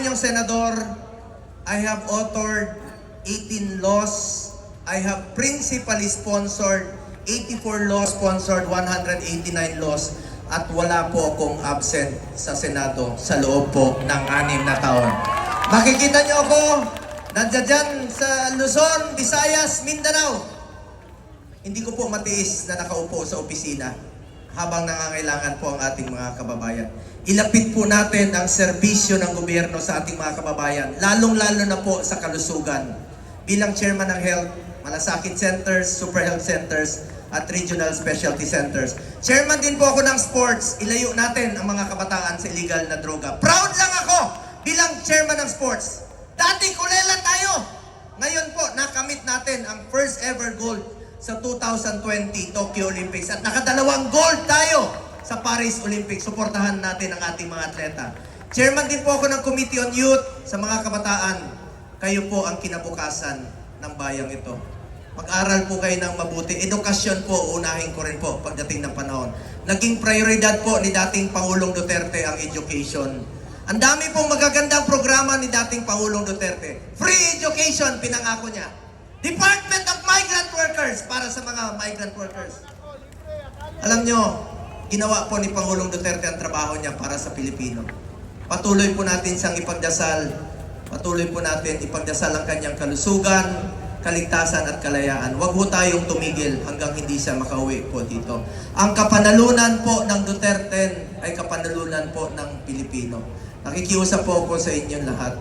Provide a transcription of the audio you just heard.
ninyong senador, I have authored 18 laws. I have principally sponsored 84 laws, sponsored 189 laws, at wala po akong absent sa Senado sa loob po ng anim na taon. Makikita niyo ako, nandiyan sa Luzon, Visayas, Mindanao. Hindi ko po matiis na nakaupo sa opisina habang nangangailangan po ang ating mga kababayan. Ilapit po natin ang serbisyo ng gobyerno sa ating mga kababayan, lalong-lalo na po sa kalusugan. Bilang chairman ng health, malasakit centers, super health centers, at regional specialty centers. Chairman din po ako ng sports. Ilayo natin ang mga kabataan sa illegal na droga. Proud lang ako bilang chairman ng sports. Dati kulela tayo. Ngayon po, nakamit natin ang first ever gold sa 2020 Tokyo Olympics at nakadalawang gold sa Paris Olympics. Suportahan natin ang ating mga atleta. Chairman din po ako ng Committee on Youth sa mga kabataan. Kayo po ang kinabukasan ng bayang ito. Mag-aral po kayo ng mabuti. Edukasyon po, unahin ko rin po pagdating ng panahon. Naging prioridad po ni dating Pangulong Duterte ang education. Ang dami pong magagandang programa ni dating Pangulong Duterte. Free education, pinangako niya. Department of Migrant Workers para sa mga migrant workers. Alam nyo, ginawa po ni Pangulong Duterte ang trabaho niya para sa Pilipino. Patuloy po natin siyang ipagdasal. Patuloy po natin ipagdasal ang kanyang kalusugan, kaligtasan at kalayaan. Huwag po tayong tumigil hanggang hindi siya makauwi po dito. Ang kapanalunan po ng Duterte ay kapanalunan po ng Pilipino. Nakikiusap po ako sa inyong lahat.